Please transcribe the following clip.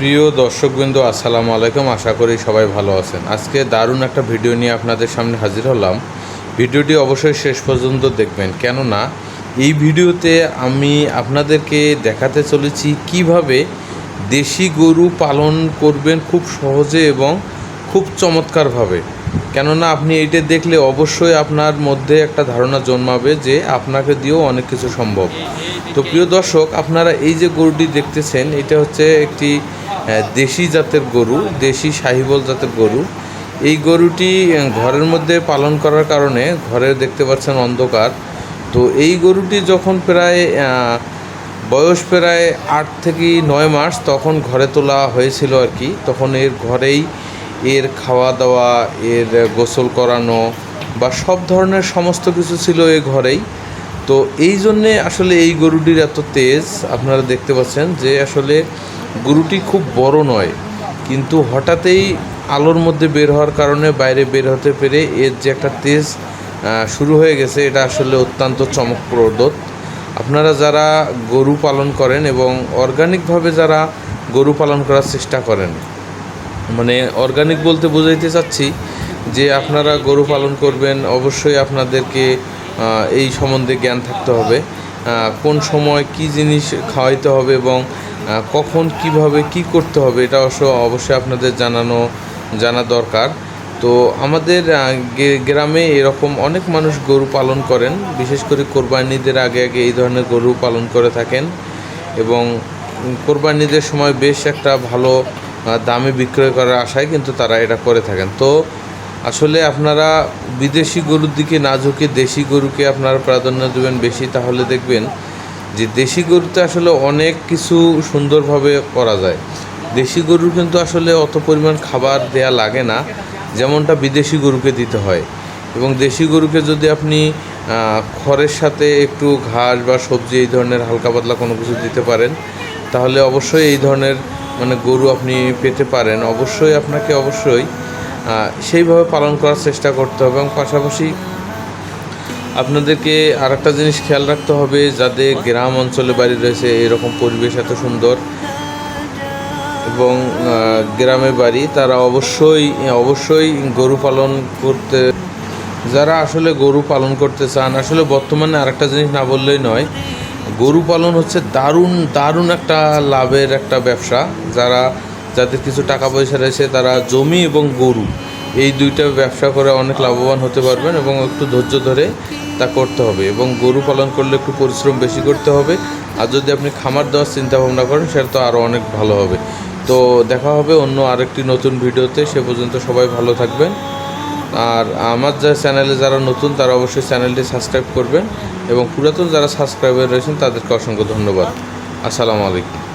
প্রিয় দর্শকবৃন্দ, আসসালামু আলাইকুম। আশা করি সবাই ভালো আছেন। আজকে দারুণ একটা ভিডিও নিয়ে আপনাদের সামনে হাজির হলাম। ভিডিওটি অবশ্যই শেষ পর্যন্ত দেখবেন। কেননা, এই ভিডিওতে আমি আপনাদেরকে দেখাতে চলেছি কীভাবে দেশি গরু পালন করবেন খুব সহজে এবং খুব চমৎকারভাবে। কেননা, আপনি এইটা দেখলে অবশ্যই আপনার মধ্যে একটা ধারণা জন্মাবে যে আপনাকে দিয়েও অনেক কিছু সম্ভব। তো প্রিয় দর্শক, আপনারা এই যে গরুটি দেখতেছেন, এটা হচ্ছে একটি দেশি জাতের গরু, দেশি সাহিবল জাতের গরু। এই গরুটি ঘরের মধ্যে পালন করার কারণে ঘরে দেখতে পাচ্ছেন অন্ধকার। তো এই গরুটি যখন প্রায় বয়স প্রায় আট থেকে নয় মাস, তখন ঘরে তোলা হয়েছিল আর কি। তখন এর ঘরেই এর খাওয়া দাওয়া এর গোসল করানো বা সব ধরনের সমস্ত কিছু ছিল এই ঘরেই। তো এই জন্যে আসলে এই গরুটির এত তেজ। আপনারা দেখতে পাচ্ছেন যে আসলে গরুটি খুব বড় নয়, কিন্তু হঠাৎই আলোর মধ্যে বের হওয়ার কারণে বাইরে বের হতে পেরে এর যে একটা তেজ শুরু হয়ে গেছে, এটা আসলে অত্যন্ত চমকপ্রদ। আপনারা যারা গরু পালন করেন এবং অর্গানিকভাবে যারা গরু পালন করার চেষ্টা করেন মানে অর্গানিক বলতে বোঝাইতে চাচ্ছি যে আপনারা গরু পালন করবেন, অবশ্যই আপনাদেরকে এই সম্বন্ধে জ্ঞান থাকতে হবে। কোন সময় কি জিনিস খাওয়াইতে হবে এবং কখন, কীভাবে, কি করতে হবে, এটা অবশ্য, অবশ্যই আপনাদের জানানো, জানা দরকার। তো আমাদের গ্রামে এরকম অনেক মানুষ গরু পালন করেন। বিশেষ করে কোরবানিদের আগে আগে এই ধরনের গরু পালন করে থাকেন। এবং কোরবানিদের সময় বেশ একটা ভালো দামে বিক্রয় করার আশায় কিন্তু তারা এটা করে থাকেন। তো আসলে আপনারা বিদেশি গরুর দিকে না ঝুঁকে দেশি গরুকে আপনারা প্রাধান্য দেবেন বেশি, তাহলে দেখবেন যে দেশি গরুতে আসলে অনেক কিছু সুন্দরভাবে করা যায়। দেশি গরুর কিন্তু আসলে অত পরিমাণ খাবার দেয়া লাগে না, যেমনটা বিদেশি গরুকে দিতে হয়। এবং দেশি গরুকে যদি আপনি খড়ের সাথে একটু ঘাস বা সবজি এই ধরনের হালকা পাতলা কোনো কিছু দিতে পারেন, তাহলে অবশ্যই এই ধরনের মানে গরু আপনি পেতে পারেন। অবশ্যই আপনাকে অবশ্যই সেইভাবে পালন করার চেষ্টা করতে হবে। এবং পাশাপাশি আপনাদেরকে আর একটা জিনিস খেয়াল রাখতে হবে যাদের গ্রাম অঞ্চলে বাড়ি রয়েছে এরকম পরিবেশ এত সুন্দর এবং গ্রামে বাড়ি, তারা অবশ্যই অবশ্যই গরু পালন করতে, যারা আসলে গরু পালন করতে চান, আসলে বর্তমানে আরেকটা জিনিস না বললেই নয়, গরু পালন হচ্ছে দারুণ দারুণ একটা লাভের একটা ব্যবসা, যারা, যাদের কিছু টাকা পয়সা রয়েছে, তারা জমি এবং গরু এই দুইটা ব্যবসা করে অনেক লাভবান হতে পারবেন এবং একটু ধৈর্য ধরে তা করতে হবে এবং গরু পালন করলে একটু পরিশ্রম বেশি করতে হবে। আর যদি আপনি খামার দেওয়ার চিন্তা ভাবনা করেন, সেটা তো আরও অনেক ভালো হবে। তো দেখা হবে অন্য আরেকটি নতুন ভিডিওতে। সে পর্যন্ত সবাই ভালো থাকবেন। আর আমার যা চ্যানেলে যারা নতুন, তারা অবশ্যই চ্যানেলটি সাবস্ক্রাইব করবেন এবং পুরাতন যারা সাবস্ক্রাইবার রয়েছেন, তাদেরকে অসংখ্য ধন্যবাদ। আসসালামু আলাইকুম।